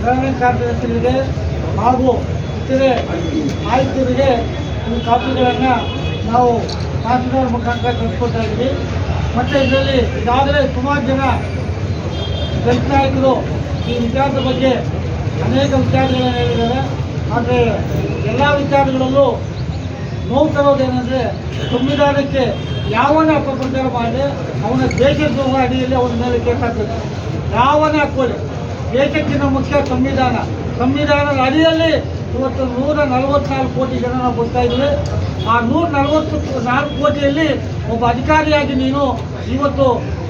ಗ್ರಾಮೀಣ ಕಾರ್ಯದರ್ಶಿಗಳಿಗೆ ಹಾಗೂ ಇತರೆ ಆಯುಕ್ತರಿಗೆ ಈ ಕಾಪಿಗಳನ್ನು ನಾವು ತಹಸೀಲ್ದಾರ್ ಮುಖಾಂತರ ಕಳಿಸ್ಕೊಡ್ತಾ ಇದ್ವಿ ಮತ್ತು ಇದರಲ್ಲಿ ಈಗಾಗಲೇ ಸುಮಾರು ಜನ ದಲಿತ ನಾಯಕರು ಈ ವಿಚಾರದ ಬಗ್ಗೆ ಅನೇಕ ವಿಚಾರಗಳನ್ನು ಹೇಳಿದ್ದಾರೆ. ಆದರೆ ಎಲ್ಲ ವಿಚಾರಗಳಲ್ಲೂ ನೋವು ತರೋದೇನೆಂದರೆ ಸಂವಿಧಾನಕ್ಕೆ ಯಾವನ ಅಪಪ್ರಚಾರ ಮಾಡಿ ಅವನ ದೇಶದ್ರೋಹ ಅಡಿಯಲ್ಲಿ ಅವನ ಮೇಲೆ ಕೇಸ್ ಹಾಕಬೇಕು. ಯಾವನೇ ಹಾಕೊಳ್ಳಿ ದೇಶಕ್ಕಿಂತ ಮುಖ್ಯ ಸಂವಿಧಾನ. ಸಂವಿಧಾನದ ಅಡಿಯಲ್ಲಿ ಇವತ್ತು ನೂರ ನಲವತ್ನಾಲ್ಕು ಕೋಟಿ ಜನ ನಾವು ಬರ್ತಾ ಇದ್ದೀವಿ ಆ ನೂರ ನಲವತ್ತು ನಾಲ್ಕು ಕೋಟಿಯಲ್ಲಿ ಒಬ್ಬ ಅಧಿಕಾರಿಯಾಗಿ ನೀನು ಇವತ್ತು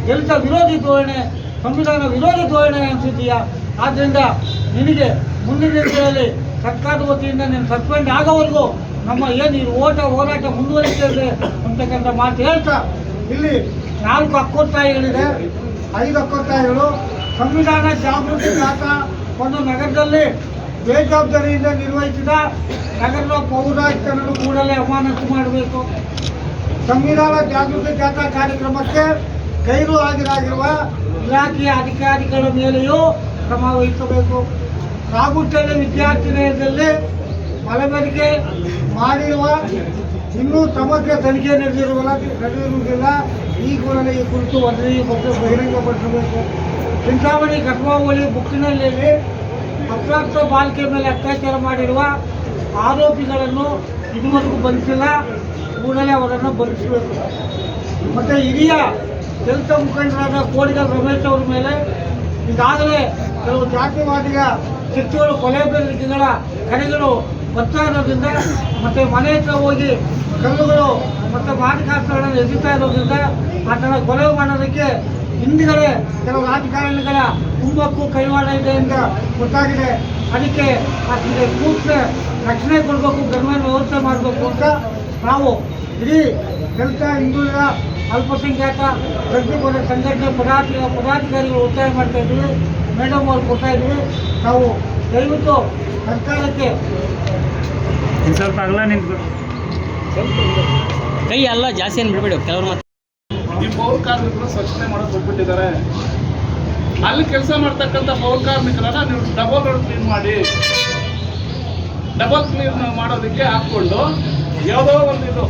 ದಲಿತ ವಿರೋಧಿ ಧೋರಣೆ, ಸಂವಿಧಾನ ವಿರೋಧಿ ಧೋರಣೆ ಅನಿಸಿದ್ದೀಯ? ಆದ್ದರಿಂದ ನಿನಗೆ ಮುಂದಿನ ದಿನಗಳಲ್ಲಿ ಸರ್ಕಾರದ ವತಿಯಿಂದ ನೀನು ಸಸ್ಪೆಂಡ್ ಆಗೋವರೆಗೂ ನಮ್ಮ ಏನು ಈ ಓಟ ಹೋರಾಟ ಮುಂದುವರಿತದೆ ಅಂತಕ್ಕಂಥ ಮಾತು ಹೇಳ್ತಾ. ಇಲ್ಲಿ ನಾಲ್ಕು ಹಕ್ಕೊತ್ತಾಯಿಗಳಿದೆ ಐದು ಹಕ್ಕೊತ್ತಾಯಿಗಳು ಸಂವಿಧಾನ ಜಾಗೃತಿ ಜಾತ ಒಂದು ನಗರದಲ್ಲಿ ಬೇಜವಾಬ್ದಾರಿಯಿಂದ ನಿರ್ವಹಿಸಿದ ನಗರದ ಪೌರಾಯುಕ್ತರನ್ನು ಕೂಡಲೇ ಅಮಾನತು ಮಾಡಬೇಕು. ಸಂವಿಧಾನ ಜಾಗೃತಿ ಜಾಥಾ ಕಾರ್ಯಕ್ರಮಕ್ಕೆ ಗೈರು ಹಾಜರಾಗಿರುವ ಇಲಾಖೆಯ ಅಧಿಕಾರಿಗಳ ಮೇಲೆಯೂ ಕ್ರಮ ವಹಿಸಬೇಕು. ಕಾಗುಟ್ಟಳ್ಳಿ ವಿದ್ಯಾರ್ಥಿನಿಯದಲ್ಲಿ ಮಲಬೆರಿಕೆ ಮಾಡಿರುವ ಇನ್ನೂ ಸಮಗ್ರ ತನಿಖೆ ನಡೆದಿರುವ ನಡೆದಿರುವುದಿಲ್ಲ. ಈ ಕೂಡಲೇ ಈ ಕುರಿತು ವರದಿ ಮತ್ತು ಬಹಿರಂಗಪಡಿಸಬೇಕು. ಚಿಂತಾಮಣಿ ಕರ್ಮಾವಳಿ ಬುಕ್ಕಿನಲ್ಲಿ ಅಪ್ರಾಪ್ತ ಬಾಲಿಕೆ ಮೇಲೆ ಅತ್ಯಾಚಾರ ಮಾಡಿರುವ ಆರೋಪಿಗಳನ್ನು ಇದುವರೆಗೂ ಬಂಧಿಸಿಲ್ಲ. ಕೂಡಲೇ ಅವರನ್ನು ಬಂಧಿಸಬೇಕು. ಮತ್ತು ಹಿರಿಯ ದಲಿತ ಮುಖಂಡರಾದ ಕೋಡಿಗ ರಮೇಶ್ ಅವರ ಮೇಲೆ ಈಗಾಗಲೇ ಕೆಲವು ಜಾತಿವಾದಿಯ ಶಕ್ತಿಗಳು ಕೊಲೆ ಬೆದರಿಕೆಗಳ ಕರೆಗಳು ಬರ್ತಾ ಇರೋದ್ರಿಂದ ಮತ್ತು ಮನೆ ಹತ್ರ ಹೋಗಿ ಕಲ್ಲುಗಳು ಮತ್ತು ಮಾರಕಾಸ್ತ್ರಗಳನ್ನು ಎದುರ್ತಾ ಇರೋದ್ರಿಂದ ಆತನ ಕೊಲೆ ಮಾಡೋದಕ್ಕೆ ಹಿಂದ್ಗಡೆ ಕೆಲವು ರಾಜಕಾರಣಿಗಳ ಕುಂಭಕ್ಕೂ ಕೈವಾಡ ಇದೆ ಅಂತ ಗೊತ್ತಾಗಿದೆ. ಅದಕ್ಕೆ ಅದಕ್ಕೆ ಕೂತ್ರ ರಕ್ಷಣೆ ಕೊಡಬೇಕು ಗಮನ ವ್ಯವಸ್ಥೆ ಮಾಡಬೇಕು ಅಂತ ನಾವು ಇಡೀ ದಲಿತ ಹಿಂದುಳಿದ ಅಲ್ಪಸಂಖ್ಯಾತ ಪ್ರತಿಪದ ಸಂಘಟನೆ ಪದಾಧಿ ಪದಾಧಿಕಾರಿಗಳು ಒತ್ತಾಯ ಮಾಡ್ತಾ ಇದ್ದೀವಿ ಮೇಡಮ್ ಅವ್ರು ಕೊಡ್ತಾ ಇದ್ದೀವಿ. ನಾವು ದಯವಿಟ್ಟು ಸರ್ಕಾರಕ್ಕೆ ಸ್ವಲ್ಪ ಅಗಲ ನಿಂತ್ಬಿಟ್ಟು ಕೈ ಅಲ್ಲ ಜಾಸ್ತಿ ಏನು ಬಿಡಬೇಡಿ ಕೆಲವ್ರು ಮಾತು ಈ ಪೌರ ಕಾರ್ಮಿಕರು ಸ್ವಚ್ಛತೆ ಮಾಡೋಕೆ ಹೋಗ್ಬಿಟ್ಟಿದ್ದಾರೆ. ಅಲ್ಲಿ ಕೆಲಸ ಮಾಡ್ತಕ್ಕಂಥ ಪೌರ ಕಾರ್ಮಿಕರನ್ನ ನೀವು ಡಬಲ್ ರೋಡ್ ಕ್ಲೀನ್ ಮಾಡಿ ಡಬಲ್ ಕ್ಲೀನ್ ಮಾಡೋದಕ್ಕೆ ಹಾಕ್ಕೊಂಡು ಯಾವುದೋ ಒಂದು ಇದು,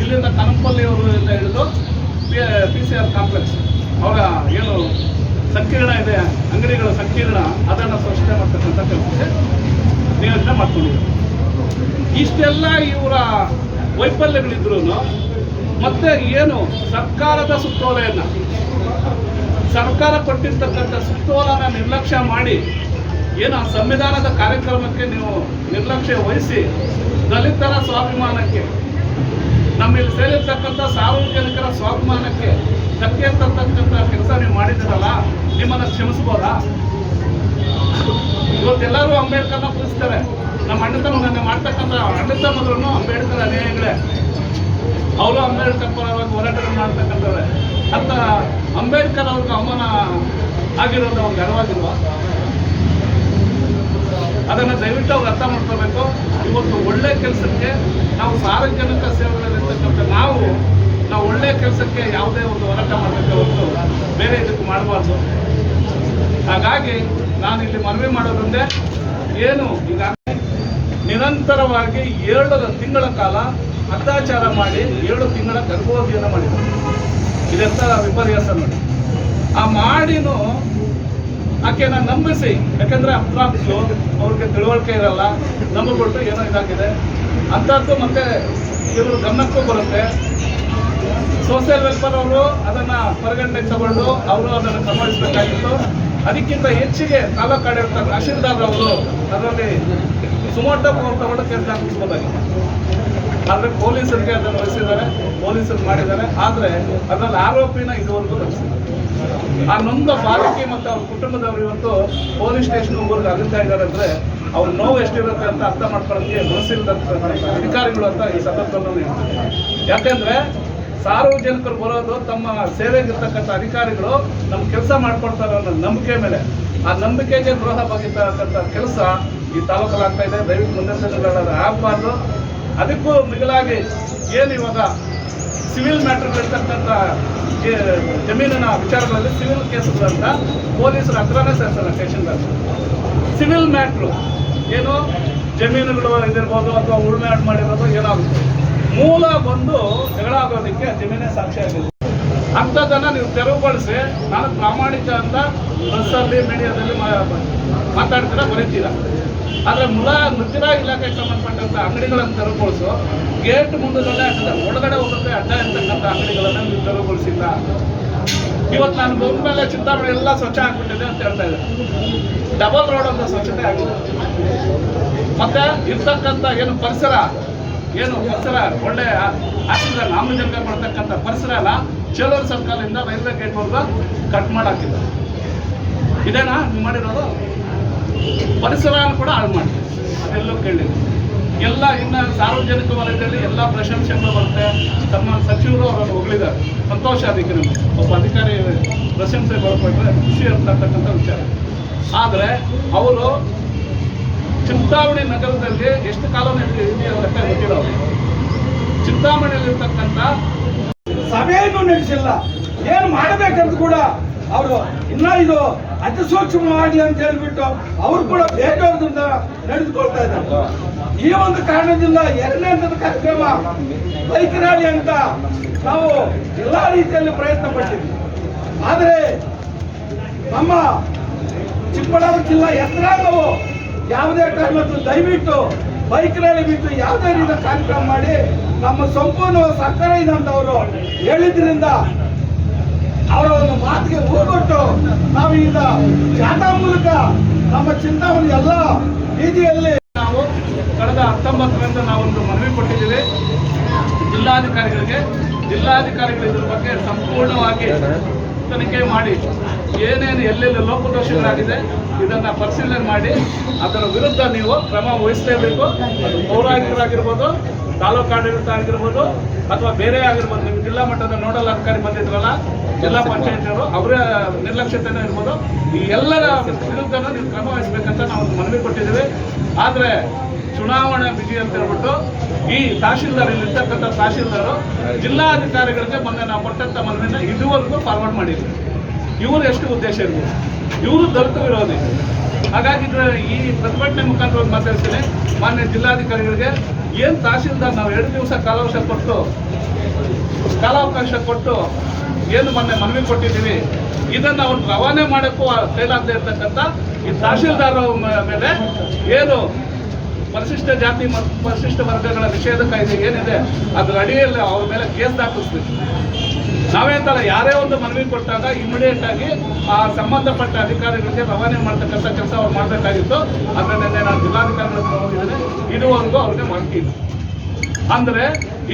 ಇಲ್ಲಿಂದ ಕನಂಪಲ್ಲಿ ಅವರು ಅಂತ ಹಿಡಿದು ಪಿ ಸಿ ಆರ್ ಕಾಂಪ್ಲೆಕ್ಸ್ ಅವರ ಏನು ಸಂಕೀರ್ಣ ಇದೆ, ಅಂಗಡಿಗಳ ಸಂಕೀರ್ಣ, ಅದನ್ನು ಸ್ವಚ್ಛತೆ ಮಾಡ್ತಕ್ಕಂಥ ಕೆಲಸಕ್ಕೆ ನಿಯೋಜನೆ ಮಾಡ್ಕೊಂಡಿದ್ದಾರೆ. ಇಷ್ಟೆಲ್ಲ ಇವರ ವೈಫಲ್ಯಗಳಿದ್ರು ಮತ್ತೆ ಏನು ಸರ್ಕಾರದ ಸುತ್ತೋಲೆಯನ್ನು? ಸರ್ಕಾರ ಕೊಟ್ಟಿರ್ತಕ್ಕಂಥ ಸುತ್ತೋಲನ ನಿರ್ಲಕ್ಷ್ಯ ಮಾಡಿ ಏನು ಆ ಸಂವಿಧಾನದ ಕಾರ್ಯಕ್ರಮಕ್ಕೆ ನೀವು ನಿರ್ಲಕ್ಷ್ಯ ವಹಿಸಿ ದಲಿತರ ಸ್ವಾಭಿಮಾನಕ್ಕೆ, ನಮ್ಮಲ್ಲಿ ಸೇರಿರ್ತಕ್ಕಂಥ ಸಾರ್ವಜನಿಕರ ಸ್ವಾಭಿಮಾನಕ್ಕೆ ಧಕ್ಕೆ ತರ್ತಕ್ಕಂಥ ಕೆಲಸ ನೀವು ಮಾಡಿದಿರಲ್ಲ ನಿಮ್ಮನ್ನು ಕ್ಷಮಿಸ್ಬೋದಾ? ಇವತ್ತೆಲ್ಲರೂ ಅಂಬೇಡ್ಕರ್ನ ಪೂಜಿಸ್ತಾರೆ ನಮ್ಮ ಅಣ್ಣ ಮಾಡ್ತಕ್ಕಂಥ ಅಣ್ಣ ತಮ್ಮದ್ರು ಅಂಬೇಡ್ಕರ್ ಅನೇಗಳೇ ಅವರು ಅಂಬೇಡ್ಕರ್ ಪರವಾಗಿ ಹೋರಾಟಗಳು ಮಾಡ್ತಕ್ಕಂಥವ್ರೆ ಅಂತ ಅಂಬೇಡ್ಕರ್ ಅವ್ರಿಗೆ ಅವಮಾನ ಆಗಿರೋದು ಅವ್ರಿಗೆ ಅರಿವಾಗಿಲ್ವಾ ಅದನ್ನು ದಯವಿಟ್ಟು ಅವ್ರು ಅರ್ಥ ಮಾಡ್ಕೋಬೇಕು. ಇವತ್ತು ಒಳ್ಳೆ ಕೆಲಸಕ್ಕೆ ನಾವು ಸಾರ್ವಜನಿಕ ಸೇವೆಗಳಲ್ಲಿರ್ತಕ್ಕಂಥ ನಾವು ನಾವು ಒಳ್ಳೆ ಕೆಲಸಕ್ಕೆ ಯಾವುದೇ ಒಂದು ಹೋರಾಟ ಮಾಡಬೇಕು ಹೊರತು ಬೇರೆ ಇದಕ್ಕೆ ಮಾಡಬಾರ್ದು. ಹಾಗಾಗಿ ನಾನು ಇಲ್ಲಿ ಮನವಿ ಮಾಡೋದಂದ್ರೆ ಏನು ಈಗ ನಿರಂತರವಾಗಿ ಏಳು ತಿಂಗಳ ಕಾಲ ಅತ್ಯಾಚಾರ ಮಾಡಿ ಏಳು ತಿಂಗಳ ಗರ್ಭೋಧಿಯನ್ನು ಮಾಡಿದ್ದಾರೆ ಇದೆಂತ ವಿಪರ್ಯಾಸ ನೋಡಿ. ಆ ಮಾಡಿನೂ ಆಕೆನ ನಂಬಿಸಿ, ಯಾಕಂದ್ರೆ ಅಪ್ರಾಪ್ಸು ಅವ್ರಿಗೆ ತಿಳುವಳಿಕೆ ಇರಲ್ಲ ನಂಬಿಕೊಟ್ಟು ಏನೋ ಇದಾಗಿದೆ. ಅಂಥದ್ದು ಮತ್ತೆ ಇವರು ಗಮನಕ್ಕೂ ಬರುತ್ತೆ. ಸೋಷಿಯಲ್ ವೆಲ್ಫೇರ್ ಅವರು ಅದನ್ನ ಪರಿಗಣನೆಗೆ ತಗೊಂಡು ಅವರು ಅದನ್ನು ಗಮನಿಸಬೇಕಾಗಿತ್ತು ಅದಕ್ಕಿಂತ ಹೆಚ್ಚಿಗೆ ತಾಲೂಕು ಆಡಳಿತ ತಹಶೀಲ್ದಾರ್ ಅವರು ಅದರಲ್ಲಿ ಸುಮೋಟೋ ಅವ್ರು ತಗೊಂಡು ಕೆಲಸ ಹಾಕಿಸ್ಬೋದಾಗಿತ್ತು ಆದರೆ ಪೊಲೀಸರಿಗೆ ಅದನ್ನು ವಹಿಸಿದ್ದಾರೆ ಪೊಲೀಸರು ಮಾಡಿದ್ದಾರೆ. ಆದರೆ ಅದರಲ್ಲಿ ಆರೋಪಿನ ಇದುವರೆಗೂ ತಪ್ಪಿಸಿದ್ದಾರೆ ಆ ನೊಂದ ಬಾಲಕಿ ಮತ್ತು ಅವ್ರ ಕುಟುಂಬದವರು ಇವತ್ತು ಪೊಲೀಸ್ ಸ್ಟೇಷನ್ ಊರಿಗೆ ಅಗತ್ಯ ಇದ್ದಾರೆ ಅಂದ್ರೆ ಅವ್ರ ನೋವು ಎಷ್ಟಿರುತ್ತೆ ಅಂತ ಅರ್ಥ ಮಾಡ್ಕೊಳ್ಳೋದಕ್ಕೆ ಮನಸ್ಸಿಲ್ಲದ ಅಧಿಕಾರಿಗಳು ಅಂತ ಈ ಸಂದರ್ಭದಲ್ಲಿ ಯಾಕೆಂದ್ರೆ ಸಾರ್ವಜನಿಕರು ಬರೋದು ತಮ್ಮ ಸೇವೆಗಿರ್ತಕ್ಕಂಥ ಅಧಿಕಾರಿಗಳು ನಮ್ಮ ಕೆಲಸ ಮಾಡ್ಕೊಡ್ತಾರೆ ಅನ್ನೋ ನಂಬಿಕೆ ಮೇಲೆ. ಆ ನಂಬಿಕೆಗೆ ದ್ರೋಹ ಬಗೆತಕ್ಕಂಥ ಕೆಲಸ ಈ ತಾಲೂಕಲ್ಲಿ ಆಗ್ತಾ ಇದೆ. ದಯವಿಟ್ಟು ಆಗಬಾರ್ದು. ಅದಕ್ಕೂ ಮಿಗಿಲಾಗಿ ಏನು ಇವಾಗ ಸಿವಿಲ್ ಮ್ಯಾಟರ್ಗಳಿರ್ತಕ್ಕಂಥ ಜಮೀನಿನ ವಿಚಾರಗಳಲ್ಲಿ ಸಿವಿಲ್ ಕೇಸುಗಳಂತ ಪೊಲೀಸರ ಹತ್ರನೇ ಸೇರ್ಸಲ್ಲ ಸ್ಟೇಷನ್ದಾಗ ಸಿವಿಲ್ ಮ್ಯಾಟ್ರು ಏನು ಜಮೀನುಗಳು ಇದಿರ್ಬೋದು ಅಥವಾ ಉಳುಮೆ ಮಾಡಿರೋದು ಏನಾಗುತ್ತೆ? ಮೂಲ ಬಂದು ಜಗಳ ಆಗೋದಕ್ಕೆ ಜಮೀನೇ ಸಾಕ್ಷಿ ಆಗಿದೆ. ಅಂಥದ್ದನ್ನು ನೀವು ತೆರವುಗೊಳಿಸಿ ನಾನು ಪ್ರಾಮಾಣಿಕ ಅಂತ ಬಸ್ಸಲ್ಲಿ ಮೀಡಿಯಾದಲ್ಲಿ ಮಾತಾಡ್ತೀರಾ, ಬರೀತೀರಾ? ಆದರೆ ಮುಲ ಇಲಾಖೆ ಇಲಾಖೆಗೆ ಸಂಬಂಧಪಟ್ಟಂತ ಅಂಗಡಿಗಳನ್ನು ತೆರವುಗೊಳಿಸು. ಗೇಟ್ ಮುಂದೆ ಒಳಗಡೆ ಹೋಗುತ್ತೆ ಅಡ್ಡ ಇರ್ತಕ್ಕಂಥ ಅಂಗಡಿಗಳನ್ನು ನೀವು ತೆರವುಗೊಳಿಸಿಲ್ಲ. ಇವತ್ತು ನಾನು ಬಂದ ಮೇಲೆ ಚಿಂತಾಮಣಿ ಎಲ್ಲ ಸ್ವಚ್ಛ ಆಗ್ಬಿಟ್ಟಿದೆ ಅಂತ ಹೇಳ್ತಾ ಇದ್ದಾರೆ ಡಬಲ್ ರೋಡ್ ಅಂತ ಸ್ವಚ್ಛತೆ ಆಗಿದೆ. ಮತ್ತೆ ಇರ್ತಕ್ಕಂಥ ಏನು ಪರಿಸರ? ಏನು ಪರಿಸರ? ಒಳ್ಳೆ ಆಕ್ಸಿಜನ್ ಆಮ್ಲಜನಕ ಮಾಡ್ತಕ್ಕಂಥ ಪರಿಸರ ಎಲ್ಲ ಚೇಳೂರು ಸರ್ಕಾರದಿಂದ ರೈಲ್ವೆ ಗೇಟ್ವರೆಗೂ ಕಟ್ ಮಾಡಾಕಿದ್ದಾರೆ. ಇದೇನಾ ನೀವು ಮಾಡಿರೋದು? ಪರಿಸರ ಕೂಡ ಹಾಳು ಮಾಡ್ತೀವಿ ಅದೆಲ್ಲೂ ಕೇಳಿದ್ರು ಎಲ್ಲ ಇನ್ನು ಸಾರ್ವಜನಿಕ ವಲಯದಲ್ಲಿ ಎಲ್ಲ ಪ್ರಶಂಸೆಗಳು ಬರುತ್ತೆ. ತಮ್ಮ ಸಚಿವರು ಅವರನ್ನು ಹೊಗಳಿದ್ದಾರೆ. ಸಂತೋಷ ಅದಕ್ಕೆ ನಮಗೆ. ಒಬ್ಬ ಅಧಿಕಾರಿ ಪ್ರಶಂಸೆ ಬರ್ಕೊಂಡ್ರೆ ಖುಷಿ ಅಂತಕ್ಕಂಥ ವಿಚಾರ. ಆದರೆ ಅವರು ಚಿಂತಾಮಣಿ ನಗರದಲ್ಲಿ ಎಷ್ಟು ಕಾಲ ಇದೆಯೋ ಲೆಕ್ಕ ಗೊತ್ತಿಲ್ಲ ಅವರು ಚಿಂತಾಮಣಿಯಲ್ಲಿರ್ತಕ್ಕಂಥ ಸಭೆಯನ್ನು ನಡೆಸಿಲ್ಲ. ಏನು ಮಾಡಬೇಕಂತ ಕೂಡ ಅವರು ಇನ್ನ ಇದು ಅತಿ ಸೂಕ್ಷ್ಮವಾಗಿ ಅಂತ ಹೇಳ್ಬಿಟ್ಟು ಅವರು ಕೂಡ ಬೇಜಾರದಿಂದ ನಡೆದುಕೊಳ್ತಾ ಇದ್ದಾರೆ. ಈ ಒಂದು ಕಾರಣದಿಂದ ಎರಡನೇ ಹಂತದ ಕಾರ್ಯಕ್ರಮ ಬೈಕ್ ಅಂತ ನಾವು ಎಲ್ಲಾ ರೀತಿಯಲ್ಲಿ ಪ್ರಯತ್ನ ಪಟ್ಟಿದ್ವಿ ಆದರೆ ನಮ್ಮ ಚಿಕ್ಕಬಳ್ಳಾಪುರ ಜಿಲ್ಲಾ ಯಂತ್ರಾಂಗವು ಯಾವುದೇ ಕಾರಣಕ್ಕೂ ದಯವಿಟ್ಟು ಬೈಕ್ ರ್ಯಾಲಿ ಬಿಟ್ಟು ಯಾವುದೇ ರೀತಿಯ ಕಾರ್ಯಕ್ರಮ ಮಾಡಿ ನಮ್ಮ ಸಂಪೂರ್ಣ ಸರ್ಕಾರ ಇದೆ ಅಂತ ಅವರು ಹೇಳಿದ್ರಿಂದ ಅವರ ಒಂದು ಮಾತಿಗೆ ಹೂಗೊಟ್ಟು ನಾವು ಈಗ ಜಾಥಾ ಮೂಲಕ ನಮ್ಮ ಚಿಂತಾಮಣಿ ಎಲ್ಲ ರೀತಿಯಲ್ಲಿ ನಾವು ಕಳೆದ ಹತ್ತೊಂಬತ್ತರಿಂದ ನಾವೊಂದು ಮನವಿ ಕೊಟ್ಟಿದ್ದೀವಿ. ಜಿಲ್ಲಾಧಿಕಾರಿಗಳಿಗೆ, ಜಿಲ್ಲಾಧಿಕಾರಿಗಳು ಇದ್ರ ಬಗ್ಗೆ ಸಂಪೂರ್ಣವಾಗಿ ತನಿಖೆ ಮಾಡಿ. ಏನೇನು ಎಲ್ಲೆಲ್ಲಿ ಲೋಪದೋಷಗಳಾಗಿದೆ ಇದನ್ನ ಪರಿಶೀಲನೆ ಮಾಡಿ, ಅದರ ವಿರುದ್ಧ ನೀವು ಕ್ರಮ ವಹಿಸಲೇಬೇಕು. ಪೌರಾಯುಕ್ತರಾಗಿರ್ಬೋದು ತಾಲೂಕು ಆಡಳಿತ ಆಗಿರ್ಬೋದು, ಅಥವಾ ಬೇರೆ ಆಗಿರ್ಬೋದು ನಿಮ್ಮ ಜಿಲ್ಲಾ ಮಟ್ಟದ ನೋಡಲ್ ಅಧಿಕಾರಿ ಬಂದಿದ್ರಲ್ಲ, ಜಿಲ್ಲಾ ಪಂಚಾಯತಿಯವರು, ಅವರ ನಿರ್ಲಕ್ಷ್ಯತೆನೂ ಇರ್ಬೋದು. ಈ ಎಲ್ಲರ ವಿರುದ್ಧನೂ ನೀವು ಕ್ರಮ ವಹಿಸಬೇಕಂತ ನಾವು ಮನವಿ ಕೊಟ್ಟಿದ್ದೀವಿ. ಆದರೆ ಚುನಾವಣಾ ಬಿಜಿ ಅಂತ ಹೇಳ್ಬಿಟ್ಟು ಈ ತಹಶೀಲ್ದಾರ್ ಇಲ್ಲಿರ್ತಕ್ಕಂಥ ತಹಶೀಲ್ದಾರು, ಜಿಲ್ಲಾಧಿಕಾರಿಗಳಿಗೆ ಮೊನ್ನೆ ನಾವು ಕೊಟ್ಟಂತ ಮನವಿನ ಇದುವರೆಗೂ ಫಾರ್ವರ್ಡ್ ಮಾಡಿದ್ವಿ. ಇವರು ಎಷ್ಟು ಉದ್ದೇಶ ಇರ್ಬೋದು? ಇವರು ದಲಿತ ವಿರೋಧಿ ಹಾಗಾಗಿ ಈ ಪ್ರತಿಭಟನೆ ಮುಖಾಂತರ ಮಾತಾಡ್ತೀನಿ. ಮಾನ್ಯ ಜಿಲ್ಲಾಧಿಕಾರಿಗಳಿಗೆ ಏನು ತಹಶೀಲ್ದಾರ್ ನಾವು ಎರಡು ದಿವಸ ಕಾಲಾವಕಾಶ ಕೊಟ್ಟು ಕಾಲಾವಕಾಶ ಕೊಟ್ಟು ಏನು ಮೊನ್ನೆ ಮನವಿ ಕೊಟ್ಟಿದ್ದೀವಿ, ಇದನ್ನ ಅವ್ರು ರವಾನೆ ಮಾಡೋಕ್ಕೂ ಕೈಲಾಗದೆ ಇರ್ತಕ್ಕಂಥ ಈ ತಹಸೀಲ್ದಾರ ಮೇಲೆ ಏನು ಪರಿಶಿಷ್ಟ ಜಾತಿ ಮತ್ತು ಪರಿಶಿಷ್ಟ ವರ್ಗಗಳ ನಿಷೇಧ ಕಾಯ್ದೆ ಏನಿದೆ, ಅದರ ಅಡಿಯಲ್ಲಿ ಅವ್ರ ಮೇಲೆ ಕೇಸ್ ದಾಖಲಿಸ್ಬೇಕು. ನಾವೇಂತಲ್ಲ ಯಾರೇ ಒಂದು ಮನವಿ ಕೊಟ್ಟಾಗ ಇಮಿಡಿಯೇಟ್ ಆಗಿ ಆ ಸಂಬಂಧಪಟ್ಟ ಅಧಿಕಾರಿಗಳಿಗೆ ರವಾನೆ ಮಾಡ್ತಕ್ಕಂಥ ಕೆಲಸ ಅವ್ರು ಮಾಡಬೇಕಾಗಿತ್ತು. ಅದನ್ನ ನಿನ್ನೆ ನಾನು ಜಿಲ್ಲಾಧಿಕಾರಿಗಳ ಹೋಗಿದ್ದೇನೆ. ಇದುವರೆಗೂ ಅವ್ರಿಗೆ ಮಾಹಿತಿ ಅಂದರೆ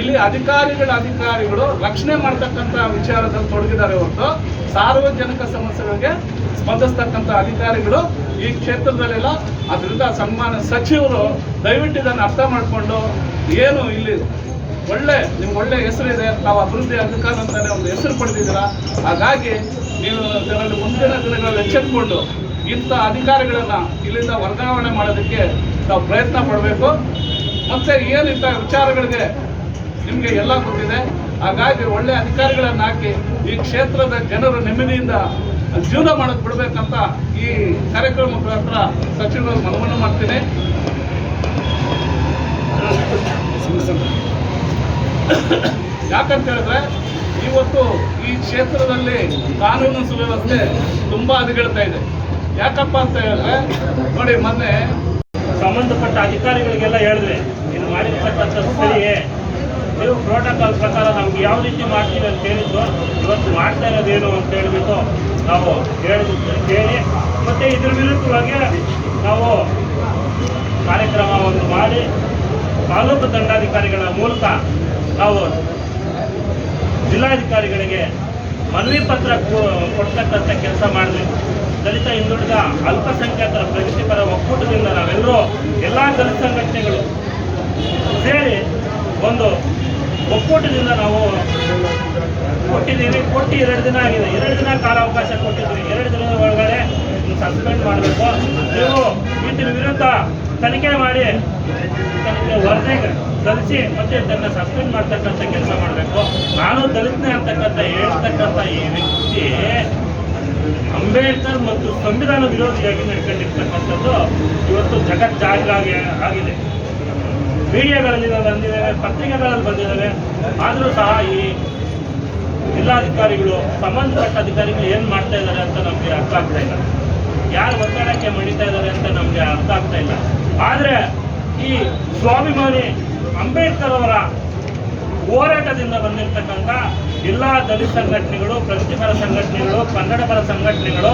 ಇಲ್ಲಿ ಅಧಿಕಾರಿಗಳ ಅಧಿಕಾರಿಗಳು ರಕ್ಷಣೆ ಮಾಡ್ತಕ್ಕಂಥ ವಿಚಾರದಲ್ಲಿ ತೊಡಗಿದ್ದಾರೆ ಹೊರತು ಸಾರ್ವಜನಿಕ ಸಮಸ್ಯೆಗಳಿಗೆ ಸ್ಪಂದಿಸ್ತಕ್ಕಂಥ ಅಧಿಕಾರಿಗಳು ಈ ಕ್ಷೇತ್ರದಲ್ಲೆಲ್ಲ ಅದರಿಂದ ಸನ್ಮಾನ ಸಚಿವರು ದಯವಿಟ್ಟು ಇದನ್ನು ಅರ್ಥ ಮಾಡಿಕೊಂಡು ಏನು ಇಲ್ಲಿ ಒಳ್ಳೆ, ನಿಮ್ಗೆ ಒಳ್ಳೆ ಹೆಸರು ಇದೆ ನಾವು ಅಭಿವೃದ್ಧಿ ಅಧಿಕಾರ ಅಂತಾನೆ ಒಂದು ಹೆಸರು ಪಡೆದಿದ್ದೀರಾ? ಹಾಗಾಗಿ ನೀವು ಇದರಲ್ಲಿ ಮುಂದಿನ ದಿನಗಳಲ್ಲಿ ಎಚ್ಚೆತ್ಕೊಂಡು ಇಂಥ ಅಧಿಕಾರಿಗಳನ್ನು ಇಲ್ಲಿಂದ ವರ್ಗಾವಣೆ ಮಾಡೋದಕ್ಕೆ ನಾವು ಪ್ರಯತ್ನ ಪಡಬೇಕು. ಮತ್ತೆ ಏನು ವಿಚಾರಗಳಿಗೆ ನಿಮಗೆ ಎಲ್ಲ ಗೊತ್ತಿದೆ. ಹಾಗಾಗಿ ಒಳ್ಳೆ ಅಧಿಕಾರಿಗಳನ್ನ ಹಾಕಿ ಈ ಕ್ಷೇತ್ರದ ಜನರು ನೆಮ್ಮದಿಯಿಂದ ಜೀವನ ಮಾಡೋದು ಬಿಡಬೇಕಂತ ಈ ಕಾರ್ಯಕ್ರಮ ಮುಖಾಂತರ ಸಚಿವರು ಮನವನ್ನು ಮಾಡ್ತೀನಿ. ಯಾಕಂತ ಹೇಳಿದ್ರೆ ಇವತ್ತು ಈ ಕ್ಷೇತ್ರದಲ್ಲಿ ಕಾನೂನು ಸುವ್ಯವಸ್ಥೆ ತುಂಬಾ ಹದಗೆಡ್ತಾ ಇದೆ. ಯಾಕಪ್ಪ ಅಂತ ಹೇಳಿದ್ರೆ, ನೋಡಿ, ಮೊನ್ನೆ ಸಂಬಂಧಪಟ್ಟ ಅಧಿಕಾರಿಗಳಿಗೆಲ್ಲ ಹೇಳಿದ್ರೆ ಇದು ಮಾಡಿರ್ತಕ್ಕಂಥದ್ದು ಸರಿಯೇ. ನೀವು ಪ್ರೋಟೋಕಾಲ್ ಪ್ರಕಾರ ನಮ್ಗೆ ಯಾವ ರೀತಿ ಮಾಡ್ತೀವಿ ಅಂತ ಹೇಳಿದ್ರು ಇವತ್ತು ಮಾಡ್ತಾ ಇರೋದೇನು ಅಂತ ಹೇಳಿಬಿಟ್ಟು ನಾವು ಹೇಳಿ ಕೇಳಿ, ಮತ್ತು ಇದ್ರ ವಿರುದ್ಧವಾಗಿ ನಾವು ಕಾರ್ಯಕ್ರಮವನ್ನು ಮಾಡಿ, ತಾಲೂಕು ದಂಡಾಧಿಕಾರಿಗಳ ಮೂಲಕ ನಾವು ಜಿಲ್ಲಾಧಿಕಾರಿಗಳಿಗೆ ಮನವಿ ಪತ್ರ ಕೊಡ್ತಕ್ಕಂಥ ಕೆಲಸ ಮಾಡಿದ್ವಿ. ದಲಿತ ಹಿಂದುಳಿದ ಅಲ್ಪಸಂಖ್ಯಾತರ ಪ್ರಗತಿಪರ ಒಕ್ಕೂಟದಿಂದ ನಾವೆಲ್ಲರೂ ಎಲ್ಲ ದಲಿತ ಸಂಘಟನೆಗಳು ಸೇರಿ ಒಂದು ಒಕ್ಕೂಟದಿಂದ ನಾವು ಕೊಟ್ಟಿದ್ದೀವಿ. ಕೊಟ್ಟು ಎರಡು ದಿನ ಆಗಿದೆ. ಎರಡು ದಿನ ಕಾಲಾವಕಾಶ ಕೊಟ್ಟಿದ್ದೀವಿ. ಎರಡು ದಿನದ ಒಳಗಡೆ ಸಸ್ಪೆಂಡ್ ಮಾಡಬೇಕು. ನೀವು ಇದರ ವಿರುದ್ಧ ತನಿಖೆ ಮಾಡಿ ತನಿಖೆ ವರದಿ ಸಲ್ಲಿಸಿ ಮತ್ತೆ ತನ್ನ ಸಸ್ಪೆಂಡ್ ಮಾಡ್ತಕ್ಕಂಥ ಕೆಲಸ ಮಾಡಬೇಕು. ನಾನು ದಲಿತನೇ ಅಂತಕ್ಕಂಥ ಹೇಳ್ತಕ್ಕಂಥ ಈ ವ್ಯಕ್ತಿ ಅಂಬೇಡ್ಕರ್ ಮತ್ತು ಸಂವಿಧಾನ ವಿರೋಧಿಯಾಗಿ ನಡ್ಕೊಂಡಿರ್ತಕ್ಕಂಥದ್ದು ಇವತ್ತು ಜಗತ್ ಜಾಗರಾಗಿ ಆಗಿದೆ. ಮೀಡಿಯಾಗಳಲ್ಲಿ ಬಂದಿದ್ದಾವೆ ಪತ್ರಿಕೆಗಳಲ್ಲಿ ಬಂದಿದ್ದಾವೆ ಆದರೂ ಸಹ ಈ ಜಿಲ್ಲಾಧಿಕಾರಿಗಳು, ಸಂಬಂಧಪಟ್ಟ ಅಧಿಕಾರಿಗಳು ಏನು ಮಾಡ್ತಾ ಇದ್ದಾರೆ ಅಂತ ನಮಗೆ ಅರ್ಥ ಆಗ್ತಾ ಇಲ್ಲ. ಯಾರು ಒತ್ತಡಕ್ಕೆ ಮಣಿತಾ ಇದ್ದಾರೆ ಅಂತ ನಮಗೆ ಅರ್ಥ ಆಗ್ತಾ ಇಲ್ಲ. ಆದರೆ ಈ ಸ್ವಾಭಿಮಾನಿ ಅಂಬೇಡ್ಕರ್ ಅವರ ಹೋರಾಟದಿಂದ ಬಂದಿರತಕ್ಕಂಥ ಎಲ್ಲ ದಲಿತ ಸಂಘಟನೆಗಳು, ಪ್ರಗತಿಪರ ಸಂಘಟನೆಗಳು, ಕನ್ನಡ ಪರ ಸಂಘಟನೆಗಳು,